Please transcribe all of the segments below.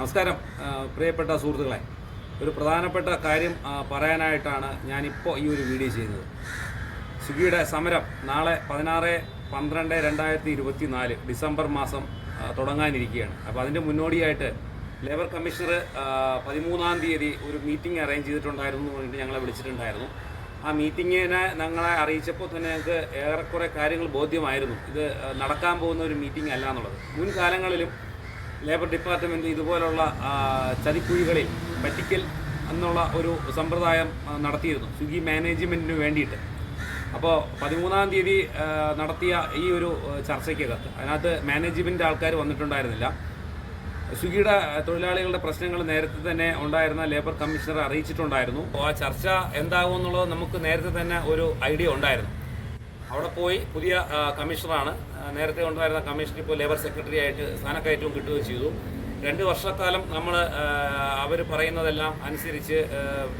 നമസ്കാരം പ്രിയപ്പെട്ട സുഹൃത്തുക്കളെ. ഒരു പ്രധാനപ്പെട്ട കാര്യം പറയാനായിട്ടാണ് ഞാനിപ്പോൾ ഈ ഒരു വീഡിയോ ചെയ്യുന്നത്. സ്വിഗ്ഗിയുടെ സമരം നാളെ പതിനാറ് പന്ത്രണ്ട് രണ്ടായിരത്തി ഇരുപത്തി നാല് ഡിസംബർ മാസം തുടങ്ങാനിരിക്കുകയാണ്. അപ്പോൾ അതിന്റെ മുന്നോടിയായിട്ട് ലേബർ കമ്മീഷണർ പതിമൂന്നാം തീയതി ഒരു മീറ്റിംഗ് അറേഞ്ച് ചെയ്തിട്ടുണ്ടായിരുന്നു എന്ന് പറഞ്ഞിട്ട് ഞങ്ങളെ വിളിച്ചിട്ടുണ്ടായിരുന്നു. ആ മീറ്റിങ്ങിനെ ഞങ്ങളെ അറിയിച്ചപ്പോൾ തന്നെ ഞങ്ങൾക്ക് ഏറെക്കുറെ കാര്യങ്ങൾ ബോധ്യമായിരുന്നു. ഇത് നടക്കാൻ പോകുന്ന ഒരു മീറ്റിംഗ് അല്ല എന്നുള്ളത്. മുൻകാലങ്ങളിലും ലേബർ ഡിപ്പാർട്ട്മെന്റ് ഇതുപോലുള്ള ചതിക്കുഴികളിൽ പറ്റിക്കൽ എന്നുള്ള ഒരു സമ്പ്രദായം നടത്തിയിരുന്നു. സ്വിഗ്ഗി മാനേജ്മെന്റിന് വേണ്ടിയിട്ട്. അപ്പോൾ പതിമൂന്നാം തീയതി നടത്തിയ ഈ ഒരു ചർച്ചയ്ക്കകത്ത് അതിനകത്ത് മാനേജ്മെന്റ് ആൾക്കാർ വന്നിട്ടുണ്ടായിരുന്നില്ല. സ്വിഗ്ഗിയുടെ തൊഴിലാളികളുടെ പ്രശ്നങ്ങൾ നേരത്തെ തന്നെ ഉണ്ടായിരുന്ന ലേബർ കമ്മീഷണർ അറിയിച്ചിട്ടുണ്ടായിരുന്നു. അപ്പോൾ ആ ചർച്ച എന്താകും എന്നുള്ളത് നമുക്ക് നേരത്തെ തന്നെ ഒരു ഐഡിയ ഉണ്ടായിരുന്നു. അവിടെ പോയി പുതിയ കമ്മീഷണറാണ് നേരത്തെ ഉണ്ടായിരുന്ന കമ്മീഷൻ ഇപ്പോൾ ലേബർ സെക്രട്ടറി ആയിട്ട് സ്ഥാനക്കയറ്റവും കിട്ടുകയും ചെയ്തു. രണ്ട് വർഷക്കാലം നമ്മൾ അവർ പറയുന്നതെല്ലാം അനുസരിച്ച്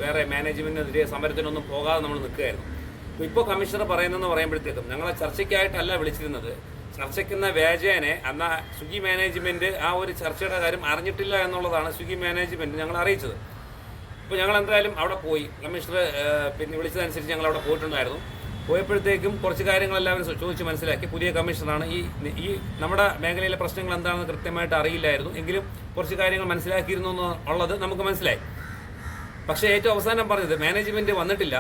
വേറെ മാനേജ്മെന്റിനെതിരെ സമരത്തിനൊന്നും പോകാതെ നമ്മൾ നിൽക്കുകയായിരുന്നു. അപ്പോൾ ഇപ്പോൾ കമ്മീഷണർ പറയുന്നതെന്ന് പറയുമ്പോഴത്തേക്കും ഞങ്ങളെ ചർച്ചയ്ക്കായിട്ടല്ല വിളിച്ചിരുന്നത്. ചർച്ചയ്ക്കുന്ന വ്യാജേനെ അന്ന് സ്വിഗ്ഗി മാനേജ്മെന്റ് ആ ഒരു ചർച്ചയുടെ കാര്യം അറിഞ്ഞിട്ടില്ല എന്നുള്ളതാണ് സ്വിഗ്ഗി മാനേജ്മെന്റ് ഞങ്ങൾ അറിയിച്ചത്. അപ്പോൾ ഞങ്ങൾ എന്തായാലും അവിടെ പോയി. കമ്മീഷണർ പിന്നെ വിളിച്ചതനുസരിച്ച് ഞങ്ങൾ അവിടെ പോയിട്ടുണ്ടായിരുന്നു. പോയപ്പോഴത്തേക്കും കുറച്ച് കാര്യങ്ങളെല്ലാവരും ചോദിച്ച് മനസ്സിലാക്കി. പുതിയ കമ്മീഷണറാണ്. ഈ ഈ നമ്മുടെ മേഖലയിലെ പ്രശ്നങ്ങൾ എന്താണെന്ന് കൃത്യമായിട്ട് അറിയില്ലായിരുന്നു. എങ്കിലും കുറച്ച് കാര്യങ്ങൾ മനസ്സിലാക്കിയിരുന്നു എന്നുള്ളത് നമുക്ക് മനസ്സിലായി. പക്ഷേ ഏറ്റവും അവസാനം പറഞ്ഞത് മാനേജ്മെന്റ് വന്നിട്ടില്ല.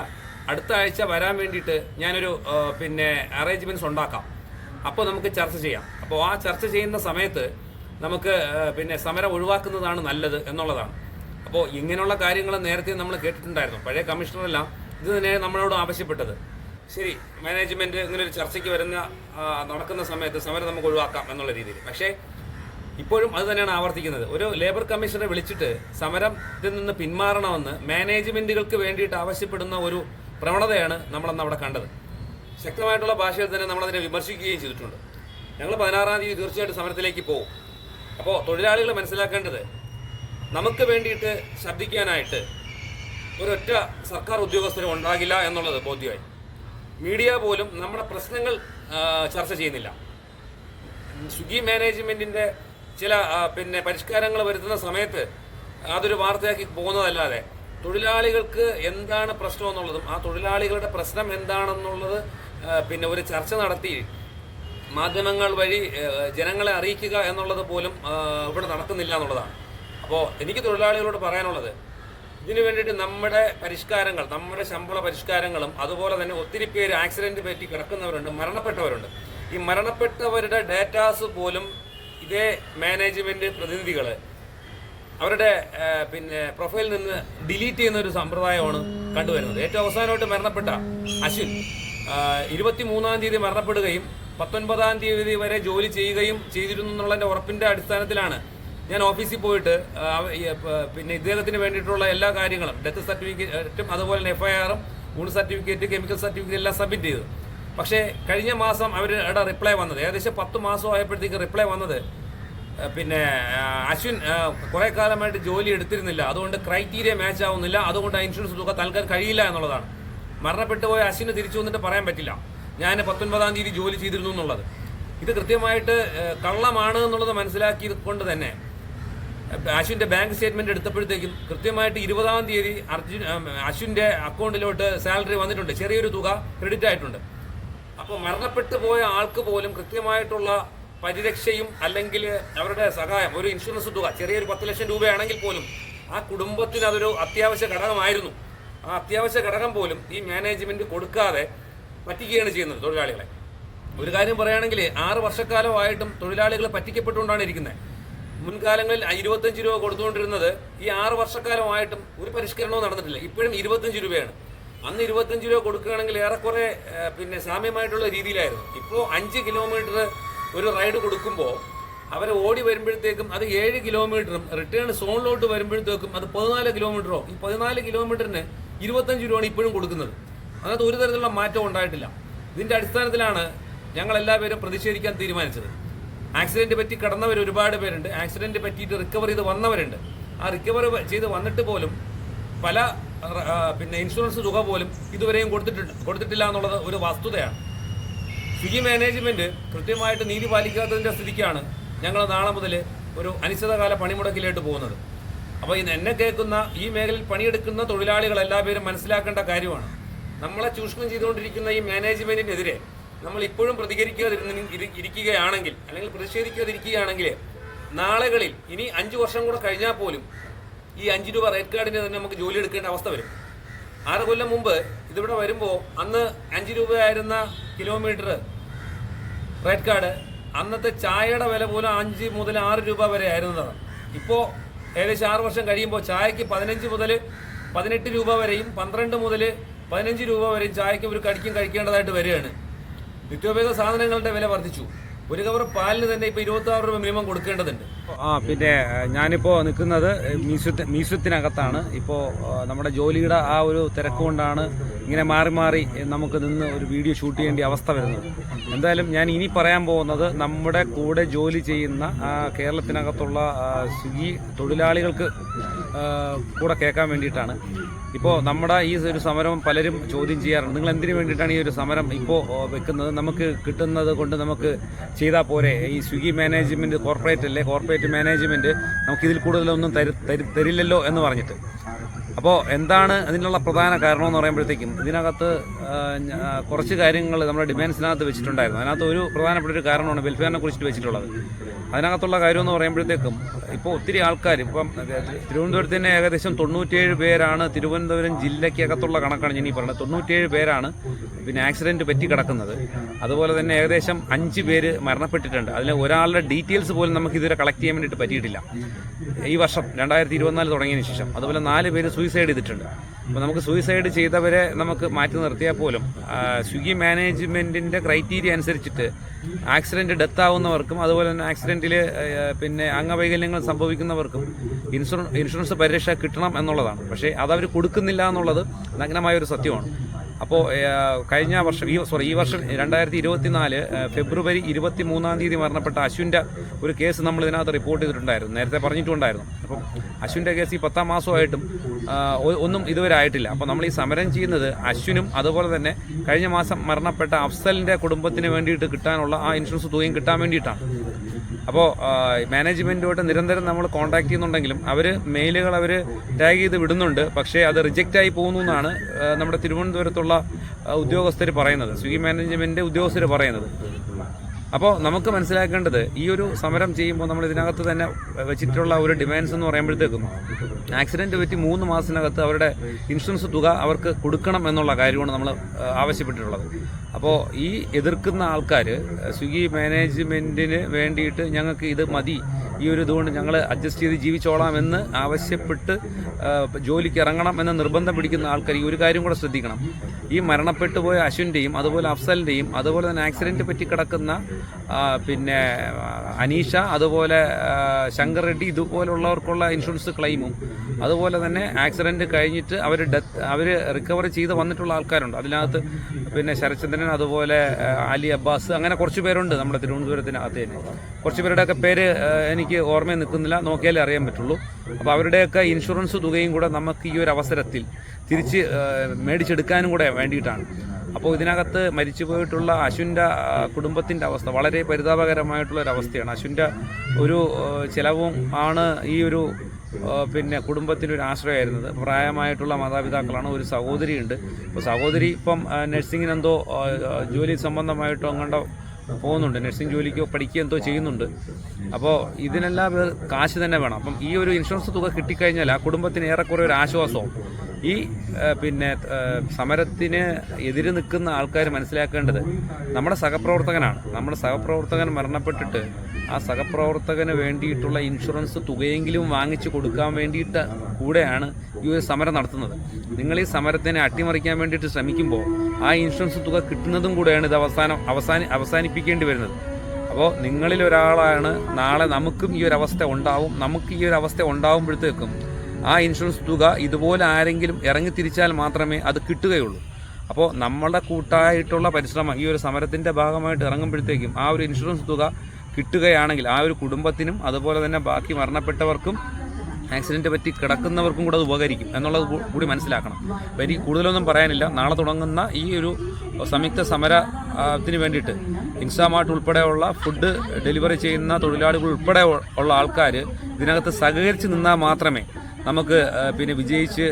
അടുത്ത ആഴ്ച വരാൻ വേണ്ടിയിട്ട് ഞാനൊരു പിന്നെ അറേഞ്ച്മെന്റ്സ് ഉണ്ടാക്കാം. അപ്പോൾ നമുക്ക് ചർച്ച ചെയ്യാം. അപ്പോൾ ആ ചർച്ച ചെയ്യുന്ന സമയത്ത് നമുക്ക് പിന്നെ സമരം ഒഴിവാക്കുന്നതാണ് നല്ലത് എന്നുള്ളതാണ്. അപ്പോൾ ഇങ്ങനെയുള്ള കാര്യങ്ങൾ നേരത്തെ നമ്മൾ കേട്ടിട്ടുണ്ടായിരുന്നു. പഴയ കമ്മീഷണറെല്ലാം. ഇത് തന്നെ നമ്മളോട് ആവശ്യപ്പെട്ടത്. ശരി മാനേജ്മെന്റ് ഇങ്ങനെ ഒരു ചർച്ചയ്ക്ക് വരുന്ന നടക്കുന്ന സമയത്ത് സമരം നമുക്ക് ഒഴിവാക്കാം എന്നുള്ള രീതിയിൽ. പക്ഷേ ഇപ്പോഴും അത് തന്നെയാണ് ആവർത്തിക്കുന്നത്. ഒരു ലേബർ കമ്മീഷനെ വിളിച്ചിട്ട് സമരത്തിൽ നിന്ന് പിന്മാറണമെന്ന് മാനേജ്മെന്റുകൾക്ക് വേണ്ടിയിട്ട് ആവശ്യപ്പെടുന്ന ഒരു പ്രവണതയാണ് നമ്മളന്ന് അവിടെ കണ്ടത്. ശക്തമായിട്ടുള്ള ഭാഷയിൽ തന്നെ നമ്മളതിനെ വിമർശിക്കുകയും ചെയ്തിട്ടുണ്ട്. ഞങ്ങൾ പതിനാറാം തീയതി തീർച്ചയായിട്ടും സമരത്തിലേക്ക് പോകും. അപ്പോൾ തൊഴിലാളികൾ മനസ്സിലാക്കേണ്ടത് നമുക്ക് വേണ്ടിയിട്ട് ശബ്ദിക്കാനായിട്ട് ഒരൊറ്റ സർക്കാർ ഉദ്യോഗസ്ഥരും ഉണ്ടാകില്ല എന്നുള്ളത് ബോധ്യമായി. മീഡിയ പോലും നമ്മുടെ പ്രശ്നങ്ങൾ ചർച്ച ചെയ്യുന്നില്ല. സ്വിഗ്ഗി മാനേജ്മെന്റിന്റെ ചില പിന്നെ പരിഷ്കാരങ്ങൾ വരുത്തുന്ന സമയത്ത് അതൊരു വാർത്തയാക്കി പോകുന്നതല്ലാതെ തൊഴിലാളികൾക്ക് എന്താണ് പ്രശ്നം എന്നുള്ളതും ആ തൊഴിലാളികളുടെ പ്രശ്നം എന്താണെന്നുള്ളത് പിന്നെ ഒരു ചർച്ച നടത്തി മാധ്യമങ്ങൾ വഴി ജനങ്ങളെ അറിയിക്കുക എന്നുള്ളത് പോലും ഇവിടെ നടക്കുന്നില്ല എന്നുള്ളതാണ്. അപ്പോൾ എനിക്ക് തൊഴിലാളികളോട് പറയാനുള്ളത് ഇതിനു വേണ്ടിയിട്ട് നമ്മുടെ പരിഷ്കാരങ്ങൾ നമ്മുടെ ശമ്പള പരിഷ്കാരങ്ങളും അതുപോലെ തന്നെ ഒത്തിരി പേര് ആക്സിഡന്റ് പറ്റി കിടക്കുന്നവരുണ്ട് മരണപ്പെട്ടവരുണ്ട്. ഈ മരണപ്പെട്ടവരുടെ ഡേറ്റാസ് പോലും ഇതേ മാനേജ്മെന്റ് പ്രതിനിധികൾ അവരുടെ പിന്നെ പ്രൊഫൈലിൽ നിന്ന് ഡിലീറ്റ് ചെയ്യുന്ന ഒരു സമ്പ്രദായമാണ് കണ്ടുവരുന്നത്. ഏറ്റവും അവസാനമായിട്ട് മരണപ്പെട്ട അശ്വിൻ ഇരുപത്തി മൂന്നാം തീയതി മരണപ്പെടുകയും പത്തൊൻപതാം തീയതി വരെ ജോലി ചെയ്യുകയും ചെയ്തിരുന്നു എന്നുള്ളതിന്റെ ഉറപ്പിന്റെ അടിസ്ഥാനത്തിലാണ് ഞാൻ ഓഫീസിൽ പോയിട്ട് പിന്നെ ഇദ്ദേഹത്തിന് വേണ്ടിയിട്ടുള്ള എല്ലാ കാര്യങ്ങളും ഡെത്ത് സർട്ടിഫിക്കറ്റും അതുപോലെ തന്നെ എഫ്ഐആറും മൂന്ന് സർട്ടിഫിക്കറ്റ് കെമിക്കൽ സർട്ടിഫിക്കറ്റ് എല്ലാം സബ്മിറ്റ് ചെയ്തു. പക്ഷേ കഴിഞ്ഞ മാസം അവരുടെ റിപ്ലൈ വന്നത്. ഏകദേശം പത്ത് മാസം ആയപ്പോഴത്തേക്ക് റിപ്ലൈ വന്നത് പിന്നെ അശ്വിൻ കുറേ കാലമായിട്ട് ജോലി എടുത്തിരുന്നില്ല. അതുകൊണ്ട് ക്രൈറ്റീരിയ മാച്ച് ആവുന്നില്ല. അതുകൊണ്ട് ആ ഇൻഷുറൻസ് തുക നൽകാൻ കഴിയില്ല എന്നുള്ളതാണ്. മരണപ്പെട്ടു പോയ അശ്വിന് തിരിച്ചു വന്നിട്ട് പറയാൻ പറ്റില്ല. ഞാൻ പത്തൊൻപതാം തീയതി ജോലി ചെയ്തിരുന്നു എന്നുള്ളത്. ഇത് കൃത്യമായിട്ട് കള്ളമാണ് എന്നുള്ളത് മനസ്സിലാക്കിയത് തന്നെ അശ്വിന്റെ ബാങ്ക് സ്റ്റേറ്റ്മെന്റ് എടുത്തപ്പോഴത്തേക്കും കൃത്യമായിട്ട് ഇരുപതാം തീയതി അർജുൻ അശ്വിന്റെ അക്കൗണ്ടിലോട്ട് സാലറി വന്നിട്ടുണ്ട്. ചെറിയൊരു തുക ക്രെഡിറ്റ് ആയിട്ടുണ്ട്. അപ്പോൾ മരണപ്പെട്ടു പോയ ആൾക്ക് പോലും കൃത്യമായിട്ടുള്ള പരിരക്ഷയും അല്ലെങ്കിൽ അവരുടെ സഹായം ഒരു ഇൻഷുറൻസ് തുക ചെറിയൊരു പത്ത് ലക്ഷം രൂപയാണെങ്കിൽ പോലും ആ കുടുംബത്തിന് അതൊരു അത്യാവശ്യ ഘടകമായിരുന്നു. ആ അത്യാവശ്യ ഘടകം പോലും ഈ മാനേജ്മെന്റ് കൊടുക്കാതെ പറ്റിക്കുകയാണ് ചെയ്യുന്നത് തൊഴിലാളികളെ. ഒരു കാര്യം പറയുകയാണെങ്കിൽ ആറ് വർഷക്കാലമായിട്ടും തൊഴിലാളികൾ പറ്റിക്കപ്പെട്ടുകൊണ്ടാണ് ഇരിക്കുന്നത്. മുൻകാലങ്ങളിൽ ഇരുപത്തഞ്ച് രൂപ കൊടുത്തുകൊണ്ടിരുന്നത് ഈ ആറ് വർഷക്കാലമായിട്ടും ഒരു പരിഷ്കരണവും നടന്നിട്ടില്ല. ഇപ്പോഴും ഇരുപത്തഞ്ച് രൂപയാണ്. അന്ന് ഇരുപത്തഞ്ച് രൂപ കൊടുക്കുകയാണെങ്കിൽ ഏറെക്കുറെ പിന്നെ സാമ്യമായിട്ടുള്ള രീതിയിലായിരുന്നു. ഇപ്പോൾ അഞ്ച് കിലോമീറ്റർ ഒരു റൈഡ് കൊടുക്കുമ്പോൾ അവർ ഓടി വരുമ്പോഴത്തേക്കും അത് ഏഴ് കിലോമീറ്ററും റിട്ടേൺ സോണിലോട്ട് വരുമ്പോഴത്തേക്കും അത് പതിനാല് കിലോമീറ്ററോ? ഈ പതിനാല് കിലോമീറ്ററിന് ഇരുപത്തഞ്ച് രൂപയാണ് ഇപ്പോഴും കൊടുക്കുന്നത്. അതിനകത്ത് ഒരു തരത്തിലുള്ള മാറ്റം ഉണ്ടായിട്ടില്ല. ഇതിന്റെ അടിസ്ഥാനത്തിലാണ് ഞങ്ങൾ എല്ലാവരും പ്രതിഷേധിക്കാൻ തീരുമാനിച്ചത്. ആക്സിഡന്റ് പറ്റി കടന്നവർ ഒരുപാട് പേരുണ്ട്. ആക്സിഡന്റ് പറ്റിയിട്ട് റിക്കവർ ചെയ്ത് വന്നവരുണ്ട്. ആ റിക്കവർ ചെയ്ത് വന്നിട്ട് പോലും പല പിന്നെ ഇൻഷുറൻസ് തുക പോലും ഇതുവരെയും കൊടുത്തിട്ടുണ്ട് കൊടുത്തിട്ടില്ല എന്നുള്ളത് ഒരു വസ്തുതയാണ്. സ്വിഗ്ഗി മാനേജ്മെന്റ് കൃത്യമായിട്ട് നീതി പാലിക്കാത്തതിന്റെ സ്ഥിതിക്കാണ് ഞങ്ങൾ നാളെ മുതൽ ഒരു അനിശ്ചിതകാല പണിമുടക്കിലേക്ക് പോകുന്നത്. അപ്പോൾ ഇന്ന് എന്നെ കേൾക്കുന്ന ഈ മേഖലയിൽ പണിയെടുക്കുന്ന തൊഴിലാളികൾ എല്ലാ പേരും മനസ്സിലാക്കേണ്ട കാര്യമാണ്. നമ്മളെ ചൂഷണം ചെയ്തുകൊണ്ടിരിക്കുന്ന ഈ മാനേജ്മെന്റിനെതിരെ നമ്മൾ ഇപ്പോഴും പ്രതികരിക്കാതിരുന്ന ഇരി- ഇരിക്കുകയാണെങ്കിൽ അല്ലെങ്കിൽ പ്രതിഷേധിക്കാതിരിക്കുകയാണെങ്കിൽ നാളുകളിൽ ഇനി അഞ്ചു വർഷം കൂടെ കഴിഞ്ഞാൽ പോലും ഈ അഞ്ച് രൂപ റേറ്റ് കാർഡിന് തന്നെ നമുക്ക് ജോലി എടുക്കേണ്ട അവസ്ഥ വരും. ആറ് കൊല്ലം മുമ്പ് ഇതിവിടെ വരുമ്പോൾ അന്ന് അഞ്ച് രൂപയായിരുന്ന കിലോമീറ്റർ റേറ്റ് കാർഡ് അന്നത്തെ ചായയുടെ വില പോലും അഞ്ച് മുതൽ ആറ് രൂപ വരെ ആയിരുന്നതാണ്. ഇപ്പോൾ ഏകദേശം ആറ് വർഷം കഴിയുമ്പോൾ ചായക്ക് പതിനഞ്ച് മുതൽ പതിനെട്ട് രൂപ വരെയും പന്ത്രണ്ട് മുതൽ പതിനഞ്ച് രൂപ വരെയും ചായക്ക് ഒരു കടിക്കും കഴിക്കേണ്ടതായിട്ട് വരികയാണ്. നിത്യോപയോഗ സാധനങ്ങളുടെ വില വർദ്ധിച്ചു. ഒരു കവർ പാലിന് തന്നെ ഇപ്പോൾ ഇരുപത്തി ആറ് രൂപ മിനിമം കൊടുക്കേണ്ടതുണ്ട്. ആ പിന്നെ ഞാനിപ്പോൾ നിൽക്കുന്നത് മ്യൂസിയത്തി മ്യൂസിയത്തിനകത്താണ് ഇപ്പോൾ നമ്മുടെ ജോലിയുടെ ആ ഒരു തിരക്ക് കൊണ്ടാണ് ഇങ്ങനെ മാറി മാറി നമുക്ക് നിന്ന് ഒരു വീഡിയോ ഷൂട്ട് ചെയ്യേണ്ട അവസ്ഥ വരുന്നത്. എന്തായാലും ഞാൻ ഇനി പറയാൻ പോകുന്നത് നമ്മുടെ കൂടെ ജോലി ചെയ്യുന്ന കേരളത്തിനകത്തുള്ള സ്വിഗ്ഗി തൊഴിലാളികൾക്ക് കൂടെ കേൾക്കാൻ വേണ്ടിയിട്ടാണ്. ഇപ്പോൾ നമ്മുടെ ഈ ഒരു സമരം പലരും ചോദ്യം ചെയ്യാറുണ്ട്. നിങ്ങൾ എന്തിനു വേണ്ടിയിട്ടാണ് ഈ ഒരു സമരം ഇപ്പോൾ വെക്കുന്നത്? നമുക്ക് കിട്ടുന്നത് കൊണ്ട് നമുക്ക് ചെയ്താൽ പോരെ. ഈ സ്വിഗ്ഗി മാനേജ്മെന്റ് കോർപ്പറേറ്റ് അല്ലേ? കോർപ്പറേറ്റ് മാനേജ്മെന്റ് നമുക്ക് ഇതിൽ കൂടുതലൊന്നും തരി- തരില്ലല്ലോ എന്ന് പറഞ്ഞിട്ട്. അപ്പോൾ എന്താണ് അതിനുള്ള പ്രധാന കാരണം എന്ന് പറയുമ്പോഴത്തേക്കും ഇതിനകത്ത് കുറച്ച് കാര്യങ്ങൾ നമ്മുടെ ഡിമാൻഡ്സിനകത്ത് വെച്ചിട്ടുണ്ടായിരുന്നു. അതിനകത്ത് ഒരു പ്രധാനപ്പെട്ട ഒരു കാരണമാണ് വെൽഫെയറിനെ കുറിച്ചിട്ട് വെച്ചിട്ടുള്ളത്. അതിനകത്തുള്ള കാര്യം എന്ന് പറയുമ്പോഴത്തേക്കും ഇപ്പോൾ ഒത്തിരി ആൾക്കാർ ഇപ്പം തിരുവനന്തപുരത്ത് തന്നെ ഏകദേശം തൊണ്ണൂറ്റിയേഴ് പേരാണ് തിരുവനന്തപുരം ജില്ലയ്ക്കകത്തുള്ള കണക്കാണ് ഞാൻ ഈ പറയുന്നത് തൊണ്ണൂറ്റിയേഴ് പേരാണ് പിന്നെ ആക്സിഡന്റ് പറ്റി കിടക്കുന്നത്. അതുപോലെ തന്നെ ഏകദേശം അഞ്ച് പേര് മരണപ്പെട്ടിട്ടുണ്ട്. അതിൽ ഒരാളുടെ ഡീറ്റെയിൽസ് പോലും നമുക്ക് ഇതുവരെ കളക്ട് ചെയ്യാൻ വേണ്ടിയിട്ട് പറ്റിയിട്ടില്ല. ഈ വർഷം രണ്ടായിരത്തി ഇരുപത്തിനാല് തുടങ്ങിയതിന് ശേഷം. അതുപോലെ നാല് പേര് സൂയിസൈഡ് ചെയ്തിട്ടുണ്ട്. അപ്പോൾ നമുക്ക് സൂയിസൈഡ് ചെയ്തവരെ നമുക്ക് മാറ്റി നിർത്തിയാൽ പോലും സ്വിഗ്ഗി മാനേജ്മെന്റിന്റെ ക്രൈറ്റീരിയ അനുസരിച്ചിട്ട് ആക്സിഡന്റ് ഡെത്ത് ആവുന്നവർക്കും അതുപോലെ തന്നെ ആക്സിഡന്റിൽ പിന്നെ അംഗവൈകല്യങ്ങൾ സംഭവിക്കുന്നവർക്കും ഇൻഷുറൻസ് ഇൻഷുറൻസ് പരിരക്ഷ കിട്ടണം എന്നുള്ളതാണ്. പക്ഷേ അതവർ കൊടുക്കുന്നില്ല എന്നുള്ളത് നഗ്നമായൊരു സത്യമാണ്. അപ്പോൾ കഴിഞ്ഞ വർഷം ഈ സോറി ഈ വർഷം രണ്ടായിരത്തി ഇരുപത്തിനാല് ഫെബ്രുവരി ഇരുപത്തി മൂന്നാം തീയതി മരണപ്പെട്ട അശ്വിന്റെ ഒരു കേസ് നമ്മൾ ഇതിനകത്ത് റിപ്പോർട്ട് ചെയ്തിട്ടുണ്ടായിരുന്നു. നേരത്തെ പറഞ്ഞിട്ടുണ്ടായിരുന്നു. അപ്പം അശ്വിന്റെ കേസ് ഈ പത്താം മാസമായിട്ടും ഒന്നും ഇതുവരെ ആയിട്ടില്ല. അപ്പോൾ നമ്മൾ ഈ സമരം ചെയ്യുന്നത് അശ്വിനും അതുപോലെ തന്നെ കഴിഞ്ഞ മാസം മരണപ്പെട്ട അഫ്സലിന്റെ കുടുംബത്തിന് വേണ്ടിയിട്ട് കിട്ടാനുള്ള ആ ഇൻഷുറൻസ് തുകയും കിട്ടാൻ വേണ്ടിയിട്ടാണ്. അപ്പോൾ മാനേജ്മെന്റുമായിട്ട് നിരന്തരം നമ്മൾ കോൺടാക്ട് ചെയ്യുന്നുണ്ടെങ്കിലും അവർ മെയിലുകൾ അവർ ടാഗ് ചെയ്ത് വിടുന്നുണ്ട്. പക്ഷേ അത് റിജക്റ്റ് ആയി പോകുന്നു എന്നാണ് നമ്മുടെ തിരുവനന്തപുരത്തുള്ള ഉദ്യോഗസ്ഥർ പറയുന്നത്. സ്വിഗ്ഗി മാനേജ്മെന്റ് ഉദ്യോഗസ്ഥർ പറയുന്നത്. അപ്പോൾ നമുക്ക് മനസ്സിലാക്കേണ്ടത് ഈ ഒരു സമരം ചെയ്യുമ്പോൾ നമ്മൾ ഇതിനകത്ത് തന്നെ വെച്ചിട്ടുള്ള ഒരു ഡിമാൻഡ്സ് എന്ന് പറയുമ്പോഴത്തേക്കും ആക്സിഡന്റ് പറ്റി മൂന്ന് മാസത്തിനകത്ത് അവരുടെ ഇൻഷുറൻസ് തുക അവർക്ക് കൊടുക്കണം എന്നുള്ള കാര്യമാണ് നമ്മൾ ആവശ്യപ്പെട്ടിട്ടുള്ളത്. അപ്പോൾ ഈ എതിർക്കുന്ന ആൾക്കാർ സ്വിഗ്ഗി മാനേജ്മെന്റിന് വേണ്ടിയിട്ട് ഞങ്ങൾക്ക് ഇത് മതി. ഈ ഒരു ഇതുകൊണ്ട് ഞങ്ങൾ അഡ്ജസ്റ്റ് ചെയ്ത് ജീവിച്ചോളാം എന്ന് ആവശ്യപ്പെട്ട് ജോലിക്ക് ഇറങ്ങണം എന്ന നിർബന്ധം പിടിക്കുന്ന ആൾക്കാർ ഈ ഒരു കാര്യം കൂടെ ശ്രദ്ധിക്കണം. ഈ മരണപ്പെട്ടു പോയ അശ്വിന്റെയും അതുപോലെ അഫ്സലിന്റെയും അതുപോലെ തന്നെ ആക്സിഡന്റ് പറ്റി കിടക്കുന്ന പിന്നെ അനീഷ അതുപോലെ ശങ്കർ റെഡ്ഡി ഇതുപോലുള്ളവർക്കുള്ള ഇൻഷുറൻസ് ക്ലെയിമും അതുപോലെ തന്നെ ആക്സിഡന്റ് കഴിഞ്ഞിട്ട് അവർ ഡെത്ത് അവർ റിക്കവറി ചെയ്ത് വന്നിട്ടുള്ള ആൾക്കാരുണ്ട്. അതിനകത്ത് പിന്നെ ശരത്ചന്ദ്രൻ അതുപോലെ അലി അബ്ബാസ് അങ്ങനെ കുറച്ച് പേരുണ്ട് നമ്മുടെ തിരുവനന്തപുരത്തിനകത്ത് തന്നെ. കുറച്ച് പേരുടെയൊക്കെ പേര് എനിക്ക് ഓർമ്മയിൽ നിൽക്കുന്നില്ല. നോക്കിയാലേ അറിയാൻ പറ്റുള്ളൂ. അപ്പോൾ അവരുടെയൊക്കെ ഇൻഷുറൻസ് തുകയും കൂടെ നമുക്ക് ഈ ഒരു അവസരത്തിൽ തിരിച്ച് മേടിച്ചെടുക്കാനും കൂടെ വേണ്ടിയിട്ടാണ്. അപ്പോൾ ഇതിനകത്ത് മരിച്ചു പോയിട്ടുള്ള അശ്വിന്റെ കുടുംബത്തിന്റെ അവസ്ഥ വളരെ പരിതാപകരമായിട്ടുള്ള ഒരു അവസ്ഥയാണ്. അശ്വിന്റെ ഒരു ചിലവും ആണ് ഈ ഒരു പിന്നെ കുടുംബത്തിന് ഒരു ആശ്രയമായിരുന്നത്. പ്രായമായിട്ടുള്ള മാതാപിതാക്കളാണ് ഒരു സഹോദരിയുണ്ട്. അപ്പോൾ സഹോദരി ഇപ്പം നഴ്സിങ്ങിനെന്തോ ജോലി സംബന്ധമായിട്ടോ അങ്ങോട്ടോ പോകുന്നുണ്ട്. നഴ്സിംഗ് ജോലിക്കോ പഠിക്കുകയോ എന്തോ ചെയ്യുന്നുണ്ട്. അപ്പോൾ ഇതിനെല്ലാം കാശ് തന്നെ വേണം. അപ്പം ഈ ഒരു ഇൻഷുറൻസ് തുക കിട്ടിക്കഴിഞ്ഞാൽ ആ കുടുംബത്തിന് ഏറെക്കുറെ ഒരു ആശ്വാസവും ഈ പിന്നെ സമരത്തിന് എതിര് നിൽക്കുന്ന ആൾക്കാർ മനസ്സിലാക്കേണ്ടത് നമ്മുടെ സഹപ്രവർത്തകനാണ്. നമ്മുടെ സഹപ്രവർത്തകൻ മരണപ്പെട്ടിട്ട് ആ സഹപ്രവർത്തകന് വേണ്ടിയിട്ടുള്ള ഇൻഷുറൻസ് തുകയെങ്കിലും വാങ്ങിച്ചു കൊടുക്കാൻ വേണ്ടിയിട്ട് കൂടെയാണ് ഈ ഒരു സമരം നടത്തുന്നത്. നിങ്ങൾ ഈ സമരത്തിനെ അട്ടിമറിക്കാൻ വേണ്ടിയിട്ട് ശ്രമിക്കുമ്പോൾ ആ ഇൻഷുറൻസ് തുക കിട്ടുന്നതും കൂടെയാണ് ഇത് അവസാനം അവസാനി അവസാനിപ്പിക്കേണ്ടി വരുന്നത്. അപ്പോൾ നിങ്ങളിൽ ഒരാളാണ് നാളെ നമുക്കും ഈ ഒരു അവസ്ഥ ഉണ്ടാവും നമുക്ക് ഈ ഒരു അവസ്ഥ ഉണ്ടാവുമ്പോഴത്തേക്കും ആ ഇൻഷുറൻസ് തുക ഇതുപോലെ ആരെങ്കിലും ഇറങ്ങി തിരിച്ചാൽ മാത്രമേ അത് കിട്ടുകയുള്ളൂ. അപ്പോൾ നമ്മളുടെ കൂട്ടായിട്ടുള്ള പരിശ്രമം ഈ ഒരു സമരത്തിന്റെ ഭാഗമായിട്ട് ഇറങ്ങുമ്പോഴത്തേക്കും ആ ഒരു ഇൻഷുറൻസ് തുക കിട്ടുകയാണെങ്കിൽ ആ ഒരു കുടുംബത്തിനും അതുപോലെ തന്നെ ബാക്കി മരണപ്പെട്ടവർക്കും ആക്സിഡന്റ് പറ്റി കിടക്കുന്നവർക്കും കൂടെ അത് ഉപകരിക്കും എന്നുള്ളത് കൂടി മനസ്സിലാക്കണം. അപ്പോൾ എനിക്ക് കൂടുതലൊന്നും പറയാനില്ല. നാളെ തുടങ്ങുന്ന ഈ ഒരു സംയുക്ത സമരത്തിന് വേണ്ടിയിട്ട് ഇൻസാമാർട്ട് ഉൾപ്പെടെയുള്ള ഫുഡ് ഡെലിവറി ചെയ്യുന്ന തൊഴിലാളികൾ ഉൾപ്പെടെ ഉള്ള ആൾക്കാർ ഇതിനകത്ത് സഹകരിച്ച് നിന്നാൽ മാത്രമേ നമുക്ക് പിന്നെ വിജയിച്ച്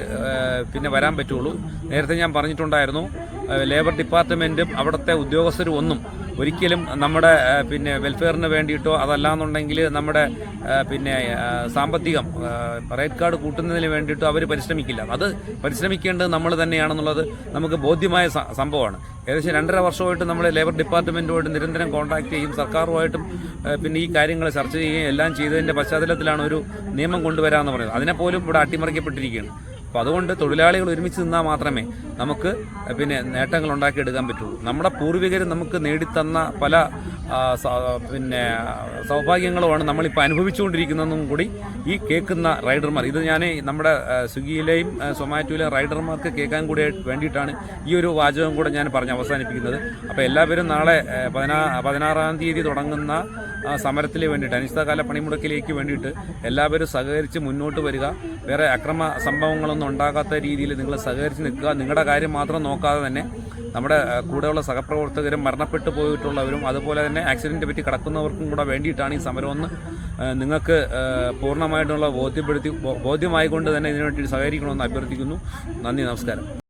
പിന്നെ വരാൻ പറ്റുള്ളൂ. നേരത്തെ ഞാൻ പറഞ്ഞിട്ടുണ്ടായിരുന്നു ലേബർ ഡിപ്പാർട്ട്മെന്റും അവിടുത്തെ ഉദ്യോഗസ്ഥരും ഒന്നും ഒരിക്കലും നമ്മുടെ പിന്നെ വെൽഫെയറിന് വേണ്ടിയിട്ടോ അതല്ലാന്നുണ്ടെങ്കിൽ നമ്മുടെ പിന്നെ സാമ്പത്തികം റേറ്റ് കാർഡ് കൂട്ടുന്നതിന് വേണ്ടിയിട്ടോ അവർ പരിശ്രമിക്കില്ല. അത് പരിശ്രമിക്കേണ്ടത് നമ്മൾ തന്നെയാണെന്നുള്ളത് നമുക്ക് ബോധ്യമായ സംഭവമാണ്. ഏകദേശം രണ്ടര വർഷമായിട്ട് നമ്മൾ ലേബർ ഡിപ്പാർട്ട്മെന്റുമായിട്ട് നിരന്തരം കോൺടാക്ട് ചെയ്യും സർക്കാരുമായിട്ടും പിന്നെ ഈ കാര്യങ്ങൾ ചർച്ച ചെയ്യുകയും എല്ലാം ചെയ്തതിന്റെ പശ്ചാത്തലത്തിലാണ് ഒരു നിയമം കൊണ്ടുവരാമെന്ന് പറയുന്നത്. അതിനെപ്പോലും ഇവിടെ അട്ടിമറിക്കപ്പെട്ടിരിക്കുകയാണ്. അപ്പോൾ അതുകൊണ്ട് തൊഴിലാളികൾ ഒരുമിച്ച് നിന്നാൽ മാത്രമേ നമുക്ക് പിന്നെ നേട്ടങ്ങൾ ഉണ്ടാക്കിയെടുക്കാൻ പറ്റുള്ളൂ നമ്മുടെ പൂർവികർ നമുക്ക് നേടിത്തന്ന പല പിന്നെ സൗഭാഗ്യങ്ങളുമാണ് നമ്മളിപ്പോൾ അനുഭവിച്ചുകൊണ്ടിരിക്കുന്നതെന്നും കൂടി ഈ കേൾക്കുന്ന റൈഡർമാർ ഇത് ഞാൻ നമ്മുടെ സ്വിഗ്ഗിയിലെയും സൊമാറ്റോയിലെയും റൈഡർമാർക്ക് കേൾക്കാൻ കൂടി വേണ്ടിയിട്ടാണ് ഈ ഒരു വാചകം കൂടെ ഞാൻ പറഞ്ഞ് അവസാനിപ്പിക്കുന്നത്. അപ്പോൾ എല്ലാവരും നാളെ പതിനാ പതിനാറാം തീയതി തുടങ്ങുന്ന ആ സമരത്തിന് വേണ്ടിയിട്ട് അനിശ്ചിതകാല പണിമുടക്കിലേക്ക് വേണ്ടിയിട്ട് എല്ലാവരും സഹകരിച്ച് മുന്നോട്ട് വരിക. വേറെ അക്രമ സംഭവങ്ങളൊന്നും ഉണ്ടാകാത്ത രീതിയിൽ നിങ്ങൾ സഹകരിച്ച് നിൽക്കുക. നിങ്ങളുടെ കാര്യം മാത്രം നോക്കാതെ തന്നെ നമ്മുടെ കൂടെയുള്ള സഹപ്രവർത്തകരും മരണപ്പെട്ടു പോയിട്ടുള്ളവരും അതുപോലെ തന്നെ ആക്സിഡന്റ് പറ്റി കിടക്കുന്നവർക്കും കൂടെ വേണ്ടിയിട്ടാണ് ഈ സമരമെന്ന് നിങ്ങൾക്ക് പൂർണമായിട്ടുള്ള ബോധ്യപ്പെടുത്തി ബോധ്യമായിക്കൊണ്ട് തന്നെ ഇതിനു വേണ്ടി സഹകരിക്കണമെന്ന് അഭ്യർത്ഥിക്കുന്നു. നന്ദി നമസ്കാരം.